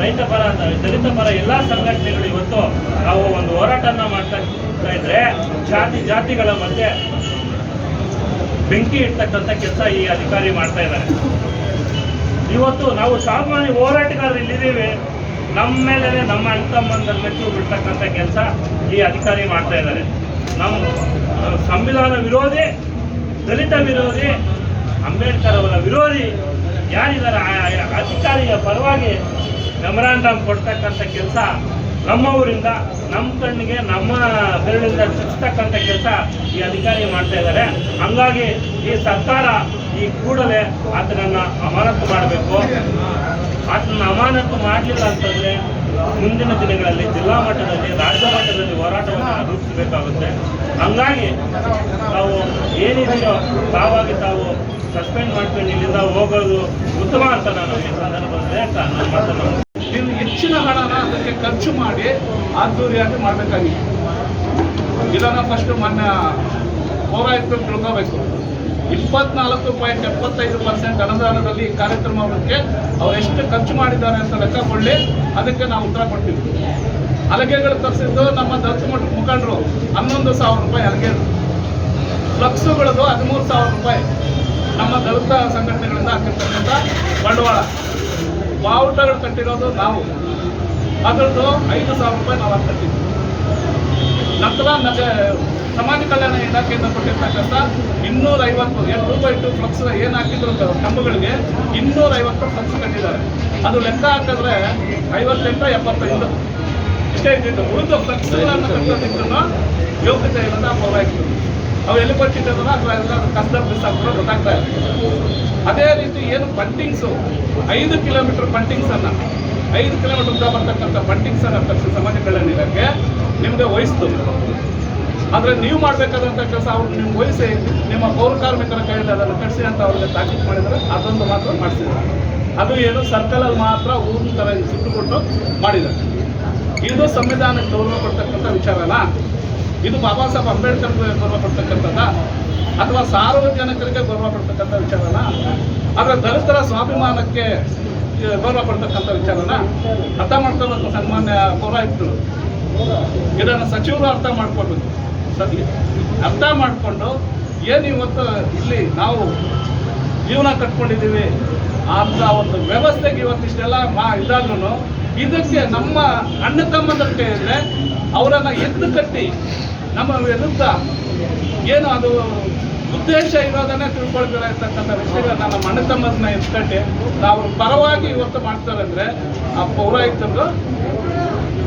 ರೈತ ಪರ, ದಲಿತ ಪರ ಎಲ್ಲ ಸಂಘಟನೆಗಳು ಇವತ್ತು ನಾವು ಒಂದು ಹೋರಾಟನ ಮಾಡ್ತಾ ಇದ್ರೆ ಜಾತಿ ಜಾತಿಗಳ ಮಧ್ಯೆ ಬೆಂಕಿ ಇಡ್ತಕ್ಕಂಥ ಕೆಲಸ ಈ ಅಧಿಕಾರಿ ಮಾಡ್ತಾ ಇದ್ದಾರೆ. ಇವತ್ತು ನಾವು ಸಾಮಾನ್ಯ ಹೋರಾಟಗಾರರು ಇಲ್ಲಿದ್ದೀವಿ. ನಮ್ಮ ಮೇಲೆ ನಮ್ಮ ಅಣ್ಣ ತಮ್ಮಂದರ ಮೆಚ್ಚು ಬಿಡ್ತಕ್ಕಂಥ ಕೆಲಸ ಈ ಅಧಿಕಾರಿ ಮಾಡ್ತಾ ಇದ್ದಾರೆ. ನಮ್ಮ ನಮ್ಮ ಸಂವಿಧಾನ ವಿರೋಧಿ, ದಲಿತ ವಿರೋಧಿ, ಅಂಬೇಡ್ಕರ್ ಅವರ ವಿರೋಧಿ, ಯಾರಿದ್ದಾರೆ? ಅಧಿಕಾರಿಯ ಪರವಾಗಿ ಮೆಮರಾಂಡಮ್ ಕೊಡ್ತಕ್ಕಂಥ ಕೆಲಸ ನಮ್ಮವರಿಂದ ನಮ್ಮ ಕಣ್ಣಿಗೆ, ನಮ್ಮ ಬೆರಳಿಂದ ಚುಚ್ಚತಕ್ಕಂಥ ಕೆಲಸ ಈ ಅಧಿಕಾರಿ ಮಾಡ್ತಾ ಇದ್ದಾರೆ. ಹಂಗಾಗಿ ಈ ಸರ್ಕಾರ ಈ ಕೂಡಲೇ ಆತನನ್ನು ಅಮಾನತು ಮಾಡಬೇಕು. ಆತನ ಅಮಾನತು ಮಾಡಲಿಲ್ಲ ಅಂತಂದ್ರೆ ಮುಂದಿನ ದಿನಗಳಲ್ಲಿ ಜಿಲ್ಲಾ ಮಟ್ಟದಲ್ಲಿ, ರಾಜ್ಯ ಮಟ್ಟದಲ್ಲಿ ಹೋರಾಟವನ್ನು ರೂಪಿಸಬೇಕಾಗುತ್ತೆ. ಹಂಗಾಗಿ ತಾವು ಏನಿದೆಯೋ ತಾವಾಗಿ ತಾವು ಸಸ್ಪೆಂಡ್ ಮಾಡ್ಕೊಂಡು ಇಲ್ಲಿಂದ ಹೋಗೋದು ಉತ್ತಮ ಅಂತ ನಾನು ಈ ಸಂದರ್ಭದಲ್ಲಿ ನಾನು ಮಾತನ್ನು ನೀವು ಹೆಚ್ಚಿನ ಹಣನ ಅದಕ್ಕೆ ಖರ್ಚು ಮಾಡಿ ಅದ್ದೂರಿಯಾಗಿ ಮಾಡಬೇಕಾಗಿತ್ತು. ಇದನ್ನು ಫಸ್ಟ್ ಮೊನ್ನೆ ಪೌರಾಯುಕ್ತರು ತಿಳ್ಕೋಬೇಕು. ಇಪ್ಪತ್ನಾಲ್ಕು ಪಾಯಿಂಟ್ ಎಪ್ಪತ್ತೈದು ಪರ್ಸೆಂಟ್ ಅನುದಾನದಲ್ಲಿ ಕಾರ್ಯಕ್ರಮಕ್ಕೆ ಅವ್ರು ಎಷ್ಟು ಖರ್ಚು ಮಾಡಿದ್ದಾರೆ ಅಂತ ಲೆಕ್ಕ ಕೊಡಲಿ, ಅದಕ್ಕೆ ನಾವು ಉತ್ತರ ಕೊಟ್ಟಿದ್ವಿ ಹಲಗೆಗಳು ತರಿಸಿದ್ದು ನಮ್ಮ ದತ್ತು ಮಠ ಮುಖಂಡರು ಹನ್ನೊಂದು ಸಾವಿರ ರೂಪಾಯಿ ಹಲಗೆ ಫ್ಲಕ್ಸುಗಳದು ಹದಿಮೂರು ಸಾವಿರ ರೂಪಾಯಿ ನಮ್ಮ ದಲಿತ ಸಂಘಟನೆಗಳಿಂದ ಹಾಕಿರ್ತಕ್ಕಂಥ ಬಂಡವಾಳ. ಬಾವುಟಗಳು ಕಟ್ಟಿರೋದು ನಾವು. ಅದರದ್ದು ಐದು ಸಾವಿರ ರೂಪಾಯಿ ನಾವು ಕಟ್ಟಿದ್ವಿ ನಂತರ ನಮಗೆ ಸಮಾಜ ಕಲ್ಯಾಣ ಇಲಾಖೆಯಿಂದ ಕೊಟ್ಟಿರ್ತಕ್ಕಂಥ ಇನ್ನೂರ ಐವತ್ತು ಏನು ಬೈ ಟು ಫ್ಲಕ್ಸ್ ಏನು ಹಾಕಿದ್ರು ಕಂಬಗಳಿಗೆ ಇನ್ನೂರ ಐವತ್ತು ಫ್ಲಕ್ಸ್ ಕಟ್ಟಿದ್ದಾರೆ. ಅದು ಲೆಕ್ಕ ಹಾಕಿದ್ರೆ ಐವತ್ತೆಂಟು, ಎಪ್ಪತ್ತೈದು. ಇಷ್ಟೇ ಇದ್ದಿದ್ದು. ಉಳಿದ ಫ್ಲಕ್ಸ್ಗಳನ್ನು ಯೋಗ್ಯತೆ ಇಲ್ಲದ ಪೌರಾಯಿತು ಅವು ಎಲ್ಲಿ ಕೊಟ್ಟಿದ್ದಾರೋ ಅಥವಾ ಎಲ್ಲ ಕಸದ ಆಗ್ತಾರೆ ಗೊತ್ತಾಗ್ತಾ ಇದೆ ಅದೇ ರೀತಿ ಏನು ಬಂಟಿಂಗ್ಸು ಐದು ಕಿಲೋಮೀಟರ್ ಬಂಟಿಂಗ್ಸನ್ನು ಐದು ಕಿಲೋಮೀಟರ್ ಉದ್ದ ಬರ್ತಕ್ಕಂಥ ಬಂಟಿಂಗ್ಸನ್ನು ತಕ್ಷಣ ಸಮಾಜ ಕಲ್ಯಾಣ ಇಲಾಖೆ ನಿಮಗೆ ವಹಿಸ್ತು. ಆದರೆ ನೀವು ಮಾಡಬೇಕಾದಂಥ ಕೆಲಸ ಅವ್ರು ನೀವು ವಹಿಸಿ ನಿಮ್ಮ ಪೌರ ಕಾರ್ಮಿಕರ ಕೈಯಲ್ಲಿ ಅದನ್ನು ಕಟ್ಟಿಸಿ ಅಂತ ಅವ್ರಿಗೆ ತಾಕೀತು ಮಾಡಿದರೆ ಅದೊಂದು ಮಾತ್ರ ಮಾಡಿಸಿದ್ದಾರೆ. ಅದು ಏನು ಸರ್ಕಲಲ್ಲಿ ಮಾತ್ರ ಊರಿನ ಥರ ಸುತ್ತುಕೊಟ್ಟು ಮಾಡಿದ್ದಾರೆ. ಇದು ಸಂವಿಧಾನಕ್ಕೆ ಗೌರವ ಕೊಡ್ತಕ್ಕಂಥ ಅಲ್ಲ. ಇದು ಬಾಬಾ ಸಾಹೇಬ್ ಅಂಬೇಡ್ಕರ್ ಗೌರವ ಕೊಡ್ತಕ್ಕಂಥದ್ದ ಅಥವಾ ಸಾರ್ವಜನಿಕರಿಗೆ ಗೌರವ ಕೊಡ್ತಕ್ಕಂಥ ಅಲ್ಲ. ಆದರೆ ದಲಿತರ ಸ್ವಾಭಿಮಾನಕ್ಕೆ ಗೌರವ ಕೊಡ್ತಕ್ಕಂಥ ವಿಚಾರನ ಅರ್ಥ ಮಾಡ್ಕೋಬೇಕು ಸನ್ಮಾನ್ಯ ಪೌರಾಯುಕ್ತರು. ಇದನ್ನು ಸಚಿವರು ಅರ್ಥ ಮಾಡ್ಕೋಬೇಕು ಸರಿ ಅರ್ಥ ಮಾಡಿಕೊಂಡು ಏನು ಇವತ್ತು ಇಲ್ಲಿ ನಾವು ಜೀವನ ಕಟ್ಕೊಂಡಿದ್ದೀವಿ, ಅಂತ ಒಂದು ವ್ಯವಸ್ಥೆಗೆ ಇವತ್ತಿಷ್ಟೆಲ್ಲ ಮಾ ಇದಾದ್ರೂ ಇದಕ್ಕೆ ನಮ್ಮ ಅಣ್ಣ ತಮ್ಮಂದ್ರ ಕೈಯಿದ್ರೆ ಅವರನ್ನು ಎದ್ದು ಕಟ್ಟಿ ನಮ್ಮ ವಿರುದ್ಧ ಏನು ಅದು ಉದ್ದೇಶ ಇರೋದನ್ನೇ ತಿಳ್ಕೊಳ್ತಾರೆ ಇರ್ತಕ್ಕಂಥ ವಿಷಯಗಳನ್ನ ನಮ್ಮ ಅಣ್ಣ ತಮ್ಮದನ್ನ ಎತ್ಕಟ್ಟಿ ನಾವು ಪರವಾಗಿ ಇವತ್ತು ಮಾಡ್ತಾರೆ ಅಂದರೆ ಆ ಪೌರಾಯುಕ್ತರು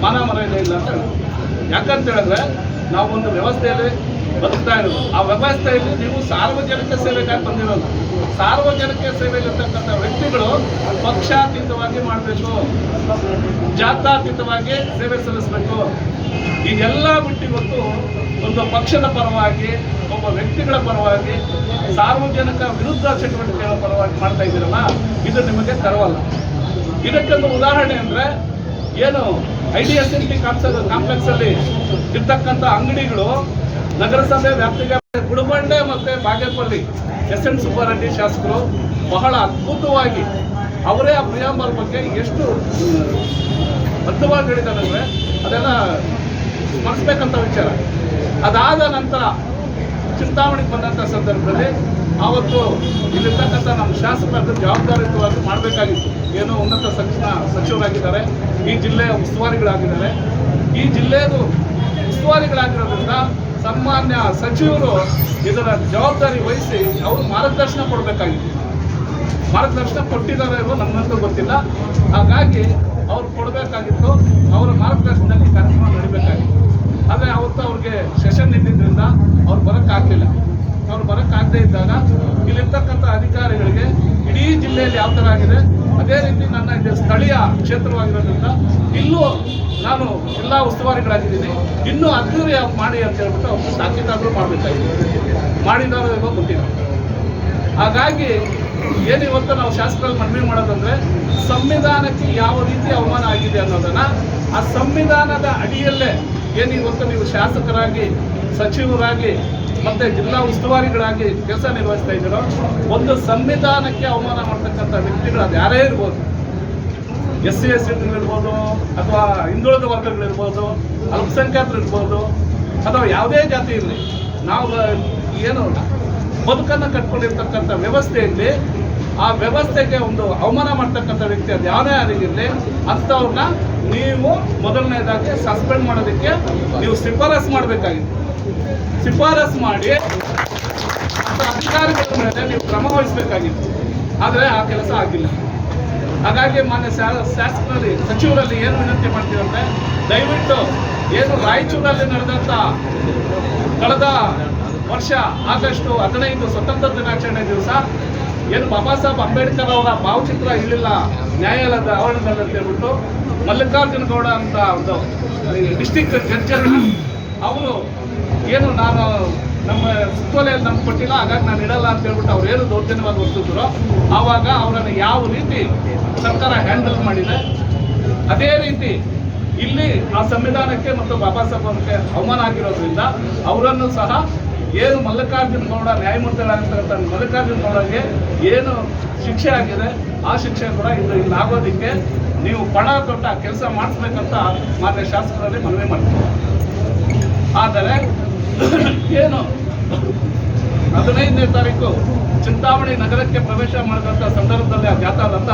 ಮನ ಮರ್ಯಾದೆ ಇಲ್ಲ ಅಂತ. ಯಾಕಂತ ಹೇಳಿದ್ರೆ ನಾವು ಒಂದು ವ್ಯವಸ್ಥೆಯಲ್ಲಿ ಬದುಕ್ತಾ ಇರೋದು ಆ ವ್ಯವಸ್ಥೆಯಲ್ಲಿ ನೀವು ಸಾರ್ವಜನಿಕ ಸೇವೆಗಾಗಿ ಬಂದಿರೋದು ಸಾರ್ವಜನಿಕ ಸೇವೆಯಲ್ಲಿರ್ತಕ್ಕಂಥ ವ್ಯಕ್ತಿಗಳು ಪಕ್ಷಾತೀತವಾಗಿ ಮಾಡಬೇಕು. ಜಾತ್ಯಾತೀತವಾಗಿ ಸೇವೆ ಸಲ್ಲಿಸಬೇಕು. ಇದೆಲ್ಲ ಬಿಟ್ಟು ಇವತ್ತು ಒಂದು ಪಕ್ಷದ ಪರವಾಗಿ, ಒಬ್ಬ ವ್ಯಕ್ತಿಗಳ ಪರವಾಗಿ, ಸಾರ್ವಜನಿಕ ವಿರುದ್ಧ ಚಟುವಟಿಕೆಗಳ ಪರವಾಗಿ ಮಾಡ್ತಾ ಇದ್ದೀರಲ್ಲ, ಇದು ನಿಮಗೆ ತರವಲ್ಲ. ಇದಕ್ಕೊಂದು ಉದಾಹರಣೆ ಅಂದರೆ, ಏನು? I D S T complex ಅಲ್ಲಿ ಇರ್ತಕ್ಕಂಥ ಅಂಗಡಿಗಳು ನಗರಸಭೆ ವ್ಯಾಪ್ತಿಗೆ ಗುಡಬಂಡೆ ಮತ್ತೆ ಬಾಗೇಪಲ್ಲಿ ಎಸ್ ಎನ್ ಸುಬ್ಬಾರೆಡ್ಡಿ ಶಾಸಕರು ಬಹಳ ಅದ್ಭುತವಾಗಿ ಅವರೇ ಆ ಪ್ರಿಯಾಂಬಲ್ ಬಗ್ಗೆ ಎಷ್ಟು ಬದ್ಧವಾಗಿ ಹೇಳಿದ್ದಾರೆ ಅಂದರೆ ಅದೆಲ್ಲ ಸ್ಮರಿಸ್ಬೇಕಂತ ವಿಚಾರ. ಅದಾದ ನಂತರ ಚಿಂತಾಮಣಿಗೆ ಬಂದಂಥ ಸಂದರ್ಭದಲ್ಲಿ ಆವತ್ತು ಇಲ್ಲಿರ್ತಕ್ಕಂಥ ನಮ್ಮ ಶಾಸಕರು ಜವಾಬ್ದಾರಿಯುತವಾಗಿ ಮಾಡಬೇಕಾಗಿತ್ತು. ಏನೋ ಉನ್ನತ ಸಚಿವ ಸಚಿವರಾಗಿದ್ದಾರೆ, ಈ ಜಿಲ್ಲೆಯ ಉಸ್ತುವಾರಿಗಳಾಗಿದ್ದಾರೆ. ಈ ಜಿಲ್ಲೆಯದು ಉಸ್ತುವಾರಿಗಳಾಗಿರೋದ್ರಿಂದ ಸಾಮಾನ್ಯ ಸಚಿವರು ಇದರ ಜವಾಬ್ದಾರಿ ವಹಿಸಿ ಅವರು ಮಾರ್ಗದರ್ಶನ ಕೊಡಬೇಕಾಗಿತ್ತು. ಮಾರ್ಗದರ್ಶನ ಕೊಟ್ಟಿದ್ದಾರೆ ಇರೋ ನಮ್ಮಂತೂ ಗೊತ್ತಿಲ್ಲ. ಹಾಗಾಗಿ ಅವ್ರು ಕೊಡಬೇಕಾಗಿತ್ತು, ಅವರ ಮಾರ್ಗದರ್ಶನದಲ್ಲಿ ಕಾರ್ಯಕ್ರಮ ನಡಿಬೇಕಾಗಿತ್ತು. ಆದರೆ ಅವತ್ತು ಅವ್ರಿಗೆ ಸೆಷನ್ ಇದ್ದಿದ್ದರಿಂದ ಅವ್ರು ಬರೋಕ್ಕಾಗದೇ ಇದ್ದಾಗ ಇಲ್ಲಿರ್ತಕ್ಕಂಥ ಅಧಿಕಾರಿಗಳಿಗೆ ಇಡೀ ಜಿಲ್ಲೆಯಲ್ಲಿ ಯಾವ ಥರ ಆಗಿದೆ? ಅದೇ ರೀತಿ ನನ್ನ ಸ್ಥಳೀಯ ಕ್ಷೇತ್ರವಾಗಿರೋದ್ರಿಂದ ಇಲ್ಲೂ ನಾನು ಎಲ್ಲ ಉಸ್ತುವಾರಿಗಳಾಗಿದ್ದೀನಿ. ಇನ್ನೂ ಅದ್ದೂರಿ ಮಾಡಿ ಅಂತ ಹೇಳ್ಬಿಟ್ಟು ಅವ್ರು ತಾಕೀತಾದರೂ ಮಾಡಬೇಕಾಗಿದೆ. ಇವಾಗ ಗೊತ್ತಿಲ್ಲ. ಹಾಗಾಗಿ ಏನು ಇವತ್ತು ನಾವು ಶಾಸಕರಲ್ಲಿ ಮನವಿ ಮಾಡೋದಂದ್ರೆ ಸಂವಿಧಾನಕ್ಕೆ ಯಾವ ರೀತಿ ಅವಮಾನ ಆಗಿದೆ ಅನ್ನೋದನ್ನ ಆ ಸಂವಿಧಾನದ ಅಡಿಯಲ್ಲೇ ಏನು ಇವತ್ತು ನೀವು ಶಾಸಕರಾಗಿ, ಸಚಿವರಾಗಿ ಮತ್ತೆ ಜಿಲ್ಲಾ ಉಸ್ತುವಾರಿಗಳಾಗಿ ಕೆಲಸ ನಿರ್ವಹಿಸ್ತಾ ಇದ್ದೀರೋ, ಒಂದು ಸಂವಿಧಾನಕ್ಕೆ ಅವಮಾನ ಮಾಡ್ತಕ್ಕಂಥ ವ್ಯಕ್ತಿಗಳು ಅದು ಯಾರೇ ಇರ್ಬೋದು. ಎಸ್ ಸಿ ಎಸ್ ಇರ್ಬೋದು ಅಥವಾ ಹಿಂದುಳಿದ ವರ್ಗಗಳಿರ್ಬೋದು ಅಲ್ಪಸಂಖ್ಯಾತರು ಇರ್ಬೋದು ಅಥವಾ ಯಾವುದೇ ಜಾತಿ ಇರಲಿ, ನಾವು ಏನು ಬದುಕನ್ನು ಕಟ್ಕೊಂಡಿರ್ತಕ್ಕಂಥ ವ್ಯವಸ್ಥೆಯಲ್ಲಿ ಆ ವ್ಯವಸ್ಥೆಗೆ ಒಂದು ಅವಮಾನ ಮಾಡ್ತಕ್ಕಂಥ ವ್ಯಕ್ತಿ ಅದು ಯಾವುದೇ ಯಾರಿಗಿರಲಿ ಅಂಥವ್ರನ್ನ ನೀವು ಮೊದಲನೇದಾಗಿ ಸಸ್ಪೆಂಡ್ ಮಾಡೋದಕ್ಕೆ ನೀವು ಶಿಫಾರಸ್ ಮಾಡಬೇಕಾಗಿತ್ತು. ಶಿಫಾರಸ್ ಮಾಡಿ ಅಧಿಕಾರಿಗಳ ಮೇಲೆ ನೀವು ಕ್ರಮ ವಹಿಸಬೇಕಾಗಿತ್ತು. ಆದರೆ ಆ ಕೆಲಸ ಆಗಿಲ್ಲ. ಹಾಗಾಗಿ ಮಾನ್ಯ ಶಾಸಕರಲ್ಲಿ, ಸಚಿವರಲ್ಲಿ ಏನು ವಿನಂತಿ ಮಾಡ್ತೀವಂದ್ರೆ ದಯವಿಟ್ಟು ಏನು ರಾಯಚೂರಲ್ಲಿ ನಡೆದಂತ ಕಳೆದ ವರ್ಷ ಆಗಸ್ಟ್ ಹದಿನೈದು ಸ್ವತಂತ್ರ ದಿನಾಚರಣೆ ದಿವಸ ಏನು ಬಾಬಾ ಸಾಹೇಬ್ ಅಂಬೇಡ್ಕರ್ ಅವರ ಭಾವಚಿತ್ರ ಇರಲಿಲ್ಲ ನ್ಯಾಯಾಲಯದ ಆವರಣದಲ್ಲಿ ಮಲ್ಲಿಕಾರ್ಜುನ ಗೌಡ ಅಂತ ಒಂದು ಡಿಸ್ಟಿಕ್ ಜಡ್ಜ್ ಅವರು ಏನು ನಾನು ನಮ್ಮ ಸುತ್ತೋಲೆಯಲ್ಲಿ ನಮ್ಗೆ ಕೊಟ್ಟಿಲ್ಲ, ಹಾಗಾಗಿ ನಾನು ಇಡಲ್ಲ ಅಂತ ಹೇಳ್ಬಿಟ್ಟು ಅವ್ರು ಏನು ದೌರ್ಜನ್ಯವಾಗಿ ವರ್ತಿದ್ರು ಆವಾಗ ಅವರನ್ನು ಯಾವ ರೀತಿ ಸರ್ಕಾರ ಹ್ಯಾಂಡಲ್ ಮಾಡಿದೆ, ಅದೇ ರೀತಿ ಇಲ್ಲಿ ಆ ಸಂವಿಧಾನಕ್ಕೆ ಮತ್ತು ಬಾಬಾ ಸಾಹೇಬ್ ಅವಮಾನ ಆಗಿರೋದ್ರಿಂದ ಅವರನ್ನು ಸಹ ಏನು ಮಲ್ಲಿಕಾರ್ಜುನ ಗೌಡ ನ್ಯಾಯಮೂರ್ತಿಗಳಾಗಿರ್ತಕ್ಕಂಥ ಮಲ್ಲಿಕಾರ್ಜುನ ಗೌಡಗೆ ಏನು ಶಿಕ್ಷೆ ಆಗಿದೆ, ಆ ಶಿಕ್ಷೆ ಕೂಡ ಇದು ಇಲ್ಲಿ ಆಗೋದಕ್ಕೆ ನೀವು ಪಣ ತೊಟ್ಟ ಕೆಲಸ ಮಾಡಿಸ್ಬೇಕಂತ ಮಾನ್ಯ ಶಾಸಕರಲ್ಲಿ ಮನವಿ ಮಾಡ್ತೀನಿ. ಆದರೆ, ಏನು? ಹದಿನೈದನೇ ತಾರೀಕು ಚಿಂತಾಮಣಿ ನಗರಕ್ಕೆ ಪ್ರವೇಶ ಮಾಡಿದಂಥ ಸಂದರ್ಭದಲ್ಲಿ ಆ ಜಾಥಾದಂತ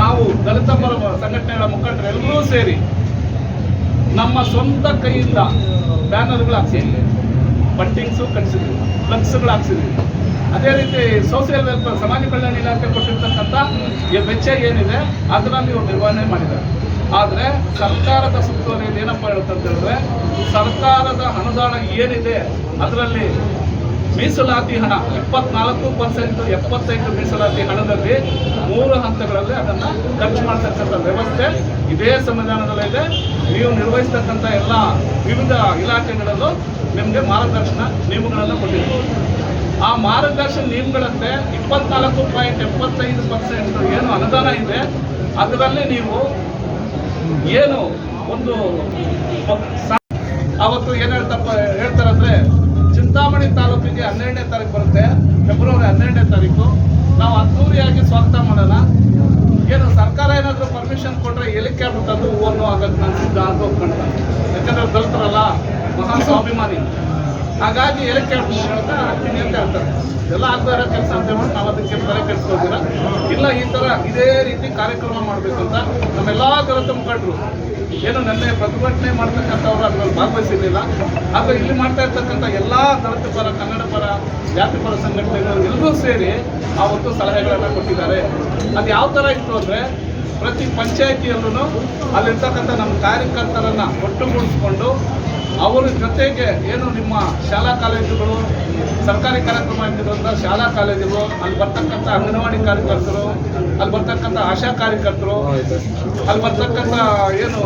ನಾವು ದಲಿತ ಪರ ಸಂಘಟನೆಗಳ ಮುಖಂಡರೆಲ್ಲರೂ ಸೇರಿ ನಮ್ಮ ಸ್ವಂತ ಕೈಯಿಂದ ಬ್ಯಾನರ್ಗಳು ಹಾಕ್ಸಿದ್ವಿ ಬಂಟಿಂಗ್ಸು ಕಟ್ಸಿದ್ವಿ. ಫ್ಲಕ್ಸ್ಗಳು ಹಾಕ್ಸಿದ್ವಿ ಅದೇ ರೀತಿ ಸೋಷಿಯಲ್ ವೆಲ್ಫೇರ್ ಸಮಾಜ ಕಲ್ಯಾಣ ಇಲಾಖೆ ಕೊಟ್ಟಿರ್ತಕ್ಕಂಥ ವೆಚ್ಚ ಏನಿದೆ, ಅದನ್ನ ನೀವು ನಿರ್ವಹಣೆ ಮಾಡಿದ್ದಾರೆ. ಆದರೆ ಸರ್ಕಾರದ ಸುತ್ತೋಲೆಯಲ್ಲಿ ಏನಪ್ಪ ಹೇಳ್ತಂತ ಹೇಳಿದ್ರೆ, ಸರ್ಕಾರದ ಅನುದಾನ ಏನಿದೆ ಅದರಲ್ಲಿ ಮೀಸಲಾತಿ ಹಣ, ಇಪ್ಪತ್ನಾಲ್ಕು ಪರ್ಸೆಂಟ್ ಎಪ್ಪತ್ತೈದು ಮೀಸಲಾತಿ ಹಣದಲ್ಲಿ ಮೂರು ಹಂತಗಳಲ್ಲಿ ಅದನ್ನು ಖರ್ಚು ಮಾಡ್ತಕ್ಕಂಥ ವ್ಯವಸ್ಥೆ ಇದೇ ಸಂವಿಧಾನದಲ್ಲಿದೆ ನೀವು ನಿರ್ವಹಿಸ್ತಕ್ಕಂಥ ಎಲ್ಲ ವಿವಿಧ ಇಲಾಖೆಗಳಲ್ಲೂ ನಿಮಗೆ ಮಾರ್ಗದರ್ಶನ ನಿಯಮಗಳನ್ನು ಕೊಟ್ಟಿದ್ದೀವಿ ಆ ಮಾರ್ಗದರ್ಶನ ನಿಯಮಗಳಂತೆ ಇಪ್ಪತ್ನಾಲ್ಕು ಪಾಯಿಂಟ್ ಎಪ್ಪತ್ತೈದು ಪರ್ಸೆಂಟ್ ಏನು ಅನುದಾನ ಇದೆ. ಅದರಲ್ಲಿ ನೀವು ಏನು ಒಂದು ಅವತ್ತು ಏನ್ ಹೇಳ್ತಪ್ಪ ಹೇಳ್ತಾರಂದ್ರೆ ಚಿಂತಾಮಣಿ ತಾಲೂಕಿಗೆ ಹನ್ನೆರಡನೇ ತಾರೀಕು ಬರುತ್ತೆ. ಫೆಬ್ರವರಿ ಹನ್ನೆರಡನೇ ತಾರೀಕು. ನಾವು ಅದ್ದೂರಿಯಾಗಿ ಸ್ವಾಗತ ಮಾಡೋಣ. ಏನು ಸರ್ಕಾರ ಏನಾದರೂ ಪರ್ಮಿಷನ್ ಕೊಟ್ಟರೆ ಹೆಲಿಕಾಪ್ಟರ್ ತಂದು ಹೂವನ್ನು ಆಗಕ್ಕೆ ನಾನು ಸಿದ್ಧ ಅಂತ. ಒಪ್ಕೊಂಡ ಯಾಕಂದ್ರೆ ಅವ್ರು ದಲಿತರಲ್ಲ ಮಹಾ ಸ್ವಾಭಿಮಾನಿ ಹಾಗಾಗಿ ಹೆಲಿಕಾಪ್ಟರ್ ಕೆಲಸ ಅಂತ ಹೇಳ್ತಾರೆ ಎಲ್ಲ ಆಗ್ತಾ ಇರೋ ಕೆಲಸ ಅಂತ ಹೇಳ್ಬಿಟ್ಟು ನಾವು ಅದಕ್ಕೆ ತಲೆ ಕೆಡಿಸ್ಕೊಳ್ತೀರ ಇಲ್ಲ, ಈ ಥರ ಇದೇ ರೀತಿ ಕಾರ್ಯಕ್ರಮ ಮಾಡಬೇಕಂತ ನಮ್ಮೆಲ್ಲ ದಲಿತ ಮುಖಂಡರು. ಏನು ನೆನ್ನೆ ಪ್ರತಿಭಟನೆ ಮಾಡ್ತಕ್ಕಂಥವ್ರು ಅದ್ರಲ್ಲಿ ಭಾಗವಹಿಸಿರ್ಲಿಲ್ಲ. ಆದರೆ ಇಲ್ಲಿ ಮಾಡ್ತಾ ಇರ್ತಕ್ಕಂಥ ಎಲ್ಲ ದಲಿತ ಪರ, ಕನ್ನಡ ಪರ, ಜಾತಿ ಪರ ಸಂಘಟನೆಗಳು ಎಲ್ಲರೂ ಸೇರಿ ಆವತ್ತು ಸಲಹೆಗಳನ್ನು ಕೊಟ್ಟಿದ್ದಾರೆ. ಅದು ಯಾವ ಥರ ಇತ್ತು ಅಂದರೆ ಪ್ರತಿ ಪಂಚಾಯಿತಿಯಲ್ಲೂ ಅಲ್ಲಿರ್ತಕ್ಕಂಥ ನಮ್ಮ ಕಾರ್ಯಕರ್ತರನ್ನ ಒಟ್ಟುಗೂಡಿಸ್ಕೊಂಡು ಅವರ ಜೊತೆಗೆ ಏನು ನಿಮ್ಮ ಶಾಲಾ ಕಾಲೇಜುಗಳು, ಸರ್ಕಾರಿ ಕಾರ್ಯಕ್ರಮ ಆಗಿರೋದ್ರಿಂದ ಶಾಲಾ ಕಾಲೇಜುಗಳು, ಅಲ್ಲಿ ಬರ್ತಕ್ಕಂಥ ಅಂಗನವಾಡಿ ಕಾರ್ಯಕರ್ತರು, ಅಲ್ಲಿ ಬರ್ತಕ್ಕಂಥ ಆಶಾ ಕಾರ್ಯಕರ್ತರು, ಅಲ್ಲಿ ಬರ್ತಕ್ಕಂಥ ಏನು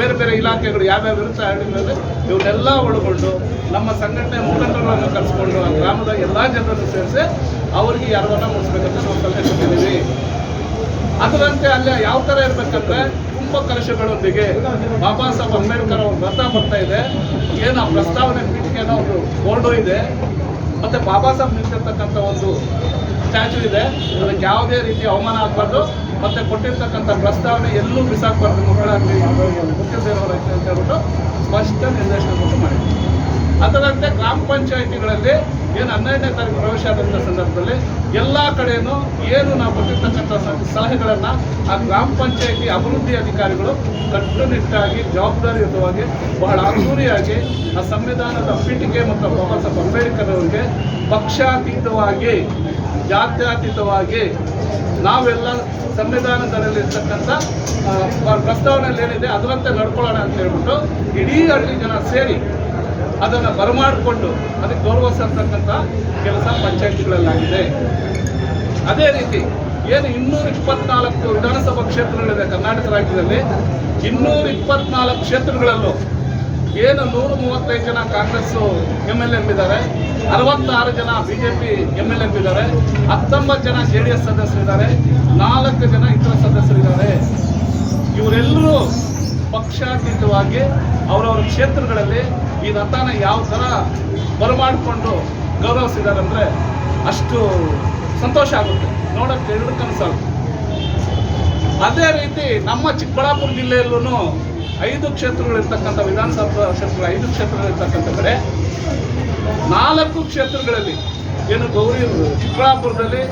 ಬೇರೆ ಬೇರೆ ಇಲಾಖೆಗಳು ಯಾವ್ಯಾವ ಇರುತ್ತೆ ಮೇಲೆ ಇವನ್ನೆಲ್ಲ ಒಳಗೊಂಡು ನಮ್ಮ ಸಂಘಟನೆ ಮುಖಂಡರನ್ನು ಕರೆಸ್ಕೊಂಡು ಆ ಗ್ರಾಮದ ಎಲ್ಲ ಜನರನ್ನು ಸೇರಿಸಿ ಅವರಿಗೆ ಯಾರನ್ನ ಮುಗಿಸ್ಬೇಕಂತ ನಾವು ಸಲಹೆ ಕೊಟ್ಟಿದ್ದೀವಿ ಅದರಂತೆ ಅಲ್ಲಿ ಯಾವ ಥರ ಇರ್ಬೇಕಂದ್ರೆ ಕುಂಭ ಕಲಶಗಳೊಂದಿಗೆ ಬಾಬಾ ಸಾಹೇಬ್ ಅಂಬೇಡ್ಕರ್ ಅವ್ರ ವ್ರತ ಬರ್ತಾ ಇದೆ. ಏನು ಆ ಪ್ರಸ್ತಾವನೆ ಪೀಠಿಕೆನ ಒಂದು ಬೋರ್ಡು ಇದೆ. ಮತ್ತೆ ಬಾಬಾ ಸಾಹೇಬ್ ನಿಂತಿರ್ತಕ್ಕಂಥ ಒಂದು ಸ್ಟ್ಯಾಚು ಇದೆ. ಅದಕ್ಕೆ ಯಾವುದೇ ರೀತಿ ಅವಮಾನ ಆಗಬಾರ್ದು. ಮತ್ತೆ ಕೊಟ್ಟಿರ್ತಕ್ಕಂಥ ಪ್ರಸ್ತಾವನೆ ಎಲ್ಲೂ ಬಿಸಾಕಬಾರ್ದು ಮಕ್ಕಳಾಗಲಿ ಮುಖ್ಯಸ್ಥರವರಾಗಲಿ ಅಂತ ಹೇಳ್ಬಿಟ್ಟು ಸ್ಪಷ್ಟ ನಿರ್ದೇಶನ ಕೊಟ್ಟು ಮಾಡಿದ್ವಿ ಅದರಂತೆ ಗ್ರಾಮ ಪಂಚಾಯಿತಿಗಳಲ್ಲಿ ಏನು ಹನ್ನೆರಡನೇ ತಾರೀಕು ಪ್ರವೇಶ ಆದಂಥ ಸಂದರ್ಭದಲ್ಲಿ ಎಲ್ಲ ಕಡೆಯೂ ಏನು ನಾವು ಕೊಟ್ಟಿರ್ತಕ್ಕಂಥ ಸಲಹೆಗಳನ್ನು ಆ ಗ್ರಾಮ ಪಂಚಾಯಿತಿ ಅಭಿವೃದ್ಧಿ ಅಧಿಕಾರಿಗಳು ಕಟ್ಟುನಿಟ್ಟಾಗಿ, ಜವಾಬ್ದಾರಿಯುತವಾಗಿ, ಬಹಳ ಅದ್ದೂರಿಯಾಗಿ ಆ ಸಂವಿಧಾನದ ಪೀಠಿಕೆ ಮತ್ತು ಬಾಬಾ ಸಾಹೇಬ್ ಅಂಬೇಡ್ಕರ್ ಅವರಿಗೆ ಪಕ್ಷಾತೀತವಾಗಿ, ಜಾತ್ಯಾತೀತವಾಗಿ ನಾವೆಲ್ಲ ಸಂವಿಧಾನದಲ್ಲಿ ಇರ್ತಕ್ಕಂಥ ಪ್ರಸ್ತಾವನೆಯಲ್ಲಿ ಏನಿದೆ ಅದರಂತೆ ನಡ್ಕೊಳ್ಳೋಣ ಅಂತ ಹೇಳ್ಬಿಟ್ಟು ಇಡೀ ಹಳ್ಳಿ ಜನ ಸೇರಿ ಅದನ್ನು ಬರಮಾಡಿಕೊಂಡು ಅದಕ್ಕೆ ಗೌರವ ಕೆಲಸ ಪಂಚಾಯತ್ಗಳಲ್ಲಾಗಿದೆ. ಅದೇ ರೀತಿ ಏನು ಇನ್ನೂರ ಇಪ್ಪತ್ನಾಲ್ಕು ವಿಧಾನಸಭಾ ಕ್ಷೇತ್ರಗಳಿದೆ ಕರ್ನಾಟಕ ರಾಜ್ಯದಲ್ಲಿ, ಇನ್ನೂರ ಇಪ್ಪತ್ನಾಲ್ಕು ಕ್ಷೇತ್ರಗಳಲ್ಲೂ ಏನು ನೂರ ಮೂವತ್ತೈದು ಜನ ಕಾಂಗ್ರೆಸ್ ಎಂ ಎಲ್ ಇದ್ದಾರೆ ಅರವತ್ತಾರು ಜನ ಬಿಜೆಪಿ ಎಂ ಎಲ್ ಇದ್ದಾರೆ ಹತ್ತೊಂಬತ್ತು ಜನ ಜೆ ಡಿ ಎಸ್ ಸದಸ್ಯರಿದ್ದಾರೆ, ನಾಲ್ಕು ಜನ ಇತರ ಸದಸ್ಯರಿದ್ದಾರೆ. ಇವರೆಲ್ಲರೂ ಪಕ್ಷಾತೀತವಾಗಿ ಅವರವರ ಕ್ಷೇತ್ರಗಳಲ್ಲಿ ಈ ರಥನ ಯಾವ ಥರ ಬರಮಾಡಿಕೊಂಡು ಗೌರವಿಸಿದ್ದಾರೆ ಅಂದರೆ ಅಷ್ಟು ಸಂತೋಷ ಆಗುತ್ತೆ. ನೋಡೋಕ್ಕೆ ಎರಡು ಕನಸಲ್ಲ. ಅದೇ ರೀತಿ ನಮ್ಮ ಚಿಕ್ಕಬಳ್ಳಾಪುರ ಜಿಲ್ಲೆಯಲ್ಲೂ ಐದು ಕ್ಷೇತ್ರಗಳಿರ್ತಕ್ಕಂಥ ವಿಧಾನಸಭಾ ಕ್ಷೇತ್ರಗಳು ಐದು ಕ್ಷೇತ್ರಗಳಿರ್ತಕ್ಕಂಥ ಕಡೆ ನಾಲ್ಕು ಕ್ಷೇತ್ರಗಳಲ್ಲಿ ಏನು ಗೌರಿ ಚಿಕ್ಕಬಳ್ಳಾಪುರದಲ್ಲಿ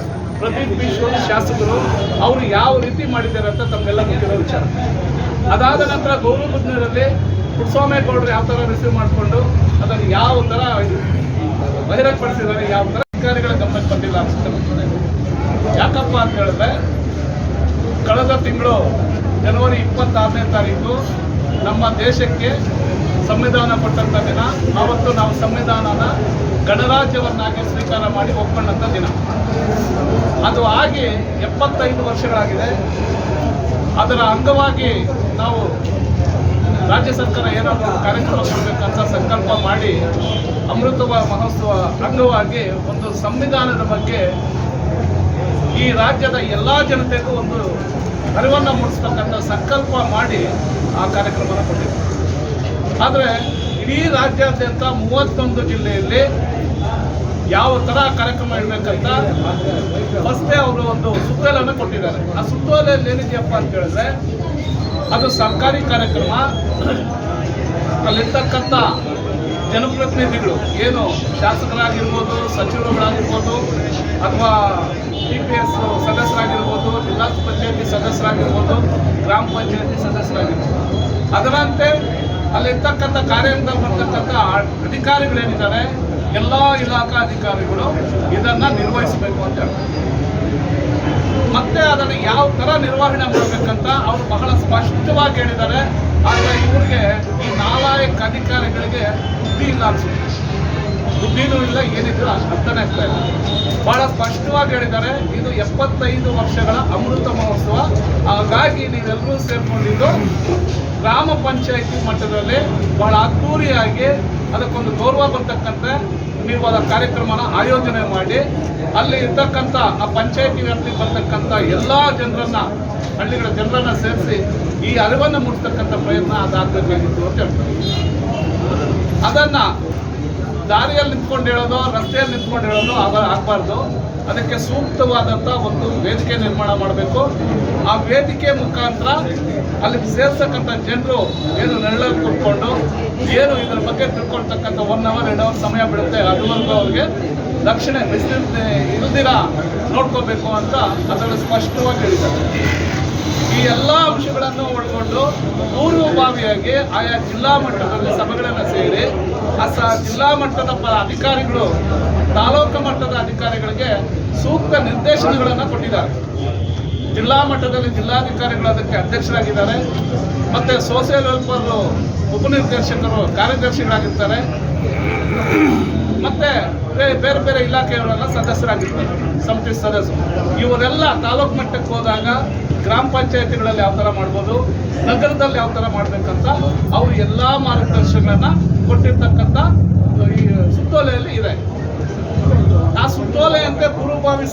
ಪ್ರದೀಪ್ ಈಶ್ವರ್ ಶಾಸಕರು ಅವರು ಯಾವ ರೀತಿ ಮಾಡಿದ್ದಾರೆ ಅಂತ ತಮ್ಮೆಲ್ಲ ಗೊತ್ತಿರೋ ವಿಚಾರ. ಅದಾದ ನಂತರ ಗೌರವಬುದ್ನೂರಲ್ಲಿ ಪುಟ್ಟಸ್ವಾಮೇಗೌಡರು ಯಾವ ಥರ ರಿಸೀವ್ ಮಾಡಿಕೊಂಡು ಅದನ್ನು ಯಾವ ಥರ ಬಹಿರಂಗಪಡಿಸಿದ್ದಾರೆ, ಯಾವ ಥರ ಅಧಿಕಾರಿಗಳ ಗಮನಕ್ಕೆ ಬಂದಿಲ್ಲ ಅನ್ಸುತ್ತೆ ಯಾಕಪ್ಪ ಅಂತ ಹೇಳಿದ್ರೆ, ಕಳೆದ ತಿಂಗಳು ಜನವರಿ ಇಪ್ಪತ್ತಾರನೇ ತಾರೀಕು ನಮ್ಮ ದೇಶಕ್ಕೆ ಸಂವಿಧಾನ ಕೊಟ್ಟಂಥ ದಿನ, ಆವತ್ತು ನಾವು ಸಂವಿಧಾನನ ಗಣರಾಜ್ಯವನ್ನಾಗಿ ಸ್ವೀಕಾರ ಮಾಡಿ ಒಪ್ಕೊಂಡಂಥ ದಿನ. ಅದು ಆಗಿ ಎಪ್ಪತ್ತೈದು ವರ್ಷಗಳಾಗಿದೆ. ಅದರ ಅಂಗವಾಗಿ ನಾವು ರಾಜ್ಯ ಸರ್ಕಾರ ಏನಾದರೂ ಕಾರ್ಯಕ್ರಮ ಕೊಡಬೇಕಂತ ಸಂಕಲ್ಪ ಮಾಡಿ ಅಮೃತ ಮಹೋತ್ಸವ ಅಂಗವಾಗಿ ಒಂದು ಸಂವಿಧಾನದ ಬಗ್ಗೆ ಈ ರಾಜ್ಯದ ಎಲ್ಲ ಜನತೆಗೂ ಒಂದು ಅರಿವನ್ನು ಮೂಡಿಸ್ತಕ್ಕಂಥ ಸಂಕಲ್ಪ ಮಾಡಿ ಆ ಕಾರ್ಯಕ್ರಮನ ಕೊಟ್ಟಿದ್ದರು ಆದರೆ ಇಡೀ ರಾಜ್ಯಾದ್ಯಂತ ಮೂವತ್ತೊಂದು ಜಿಲ್ಲೆಯಲ್ಲಿ ಯಾವ ಥರ ಕಾರ್ಯಕ್ರಮ ಇಡಬೇಕಂತ ಫಸ್ಟೇ ಅವರು ಒಂದು ಸುತ್ತೋಲೆಯನ್ನು ಕೊಟ್ಟಿದ್ದಾರೆ. ಆ ಸುತ್ತೋಲೆಯಲ್ಲಿ ಏನಿದೆಯಪ್ಪ ಅಂತ ಹೇಳಿದ್ರೆ ಅದು ಸರ್ಕಾರಿ ಕಾರ್ಯಕ್ರಮ ಅಲ್ಲಿರ್ತಕ್ಕಂಥ ಜನಪ್ರತಿನಿಧಿಗಳು, ಏನು ಶಾಸಕರಾಗಿರ್ಬೋದು, ಸಚಿವರುಗಳಾಗಿರ್ಬೋದು, ಅಥವಾ ಪಿ ಪಿ ಎಸ್ ಸದಸ್ಯರಾಗಿರ್ಬೋದು ಜಿಲ್ಲಾ ಪಂಚಾಯತಿ ಸದಸ್ಯರಾಗಿರ್ಬೋದು, ಗ್ರಾಮ ಪಂಚಾಯತಿ ಸದಸ್ಯರಾಗಿರ್ಬೋದು. ಅದರಂತೆ ಅಲ್ಲಿರ್ತಕ್ಕಂಥ ಕಾರ್ಯದಿಂದ ಬರ್ತಕ್ಕಂಥ ಅಧಿಕಾರಿಗಳೇನಿದ್ದಾರೆ, ಎಲ್ಲ ಇಲಾಖಾ ಅಧಿಕಾರಿಗಳು ಇದನ್ನು ನಿರ್ವಹಿಸಬೇಕು ಅಂತ ಹೇಳ್ತಾರೆ. ಮತ್ತೆ ಅದನ್ನು ಯಾವ ಥರ ನಿರ್ವಹಣೆ ಮಾಡಬೇಕಂತ ಅವರು ಬಹಳ ಸ್ಪಷ್ಟವಾಗಿ ಹೇಳಿದ್ದಾರೆ. ಆದರೆ ಇವ್ರಿಗೆ ಈ ನಾಲಾಯಕ ಅಧಿಕಾರಿಗಳಿಗೆ ಬುದ್ಧಿ ಇಲ್ಲ ಅನ್ಸುತ್ತೆ. ಬುದ್ಧಿನೂ ಇಲ್ಲ, ಏನಿದ್ರು ಅರ್ಥನೇ ಆಗ್ತಾ ಇಲ್ಲ. ಬಹಳ ಸ್ಪಷ್ಟವಾಗಿ ಹೇಳಿದ್ದಾರೆ, ಇದು ಎಪ್ಪತ್ತೈದು ವರ್ಷಗಳ ಅಮೃತ ಮಹೋತ್ಸವ. ಹಾಗಾಗಿ ನೀವೆಲ್ಲರೂ ಸೇರ್ಕೊಂಡಿದ್ದು ಗ್ರಾಮ ಪಂಚಾಯತಿ ಮಟ್ಟದಲ್ಲಿ ಬಹಳ ಅದ್ದೂರಿಯಾಗಿ ಅದಕ್ಕೊಂದು ಗೌರವ ಬರ್ತಕ್ಕಂಥ ಅದರ ಕಾರ್ಯಕ್ರಮನ ಆಯೋಜನೆ ಮಾಡಿ ಅಲ್ಲಿ ಇರ್ತಕ್ಕಂಥ ಆ ಪಂಚಾಯತಿ ವ್ಯಾಪ್ತಿಗೆ ಬರ್ತಕ್ಕಂಥ ಎಲ್ಲ ಜನರನ್ನ, ಹಳ್ಳಿಗಳ ಜನರನ್ನ ಸೇರಿಸಿ ಈ ಅರಿವನ್ನು ಮೂಡಿಸ್ತಕ್ಕಂಥ ಪ್ರಯತ್ನ ಅದಾಗಬೇಕಾಗಿತ್ತು ಅಂತ ಹೇಳ್ತಾರೆ. ಅದನ್ನ ದಾರಿಯಲ್ಲಿ ನಿಂತ್ಕೊಂಡು ಹೇಳೋದು, ರಸ್ತೆಯಲ್ಲಿ ನಿಂತ್ಕೊಂಡು ಹೇಳೋದು ಆಗ ಆಗಬಾರ್ದು. ಅದಕ್ಕೆ ಸೂಕ್ತವಾದಂಥ ಒಂದು ವೇದಿಕೆ ನಿರ್ಮಾಣ ಮಾಡಬೇಕು. ಆ ವೇದಿಕೆ ಮುಖಾಂತರ ಅಲ್ಲಿ ಸೇರ್ತಕ್ಕಂಥ ಜನರು ಏನು ನೆರಳಲ್ಲಿ ಕೂತ್ಕೊಂಡು, ಏನು ಇದ್ರ ಬಗ್ಗೆ ತಿಳ್ಕೊಳ್ತಕ್ಕಂಥ ಒನ್ ಅವರ್ ಎರಡು ಅವರ್ ಸಮಯ ಬಿಡುತ್ತೆ ಅದುವರೆಗೂ ಅವ್ರಿಗೆ ರಕ್ಷಣೆ ಬಿಸಿಲಿರ್ದೆ ಇಲ್ದಿರ ನೋಡ್ಕೋಬೇಕು ಅಂತ ಅದನ್ನು ಸ್ಪಷ್ಟವಾಗಿ ಹೇಳಿದ್ದಾರೆ. ಈ ಎಲ್ಲ ಅಂಶಗಳನ್ನು ಒಳಗೊಂಡು ಪೂರ್ವಭಾವಿಯಾಗಿ ಆಯಾ ಜಿಲ್ಲಾ ಮಟ್ಟದಲ್ಲಿ ಸಭೆಗಳನ್ನು ಸೇರಿ ಆ ಜಿಲ್ಲಾ ಮಟ್ಟದ ಅಧಿಕಾರಿಗಳು, ತಾಲೂಕು ಮಟ್ಟದ ಅಧಿಕಾರಿಗಳಿಗೆ ಸೂಕ್ತ ನಿರ್ದೇಶನಗಳನ್ನು ಕೊಟ್ಟಿದ್ದಾರೆ. ಜಿಲ್ಲಾ ಮಟ್ಟದಲ್ಲಿ ಜಿಲ್ಲಾಧಿಕಾರಿಗಳು ಅದಕ್ಕೆ ಅಧ್ಯಕ್ಷರಾಗಿದ್ದಾರೆ. ಮತ್ತು ಸೋಷಿಯಲ್ ವೆಲ್ಫೇರ್ ಉಪನಿರ್ದೇಶಕರು ಕಾರ್ಯದರ್ಶಿಗಳಾಗಿರ್ತಾರೆ. ಮತ್ತೆ ಬೇರೆ ಬೇರೆ ಇಲಾಖೆಯವರೆಲ್ಲ ಸದಸ್ಯರಾಗಿರ್ತಾರೆ, ಸಮಿತಿ ಸದಸ್ಯರು. ಇವರೆಲ್ಲ ತಾಲೂಕು ಮಟ್ಟಕ್ಕೆ ಹೋದಾಗ ಗ್ರಾಮ ಪಂಚಾಯತಿಗಳಲ್ಲಿ ಯಾವ ಥರ ಮಾಡ್ಬೋದು, ನಗರದಲ್ಲಿ ಯಾವ ಥರ ಮಾಡಬೇಕಂತ ಅವರು ಎಲ್ಲ ಮಾರ್ಗದರ್ಶನಗಳನ್ನು ಕೊಟ್ಟಿರ್ತಕ್ಕಂಥ, ಈ ಸುತ್ತೋಲೆಯಲ್ಲಿ ಇದೆ. ಆ ಸುತ್ತೋಲೆಯಂತೆ ಪೂರ್ವಭಾವಿ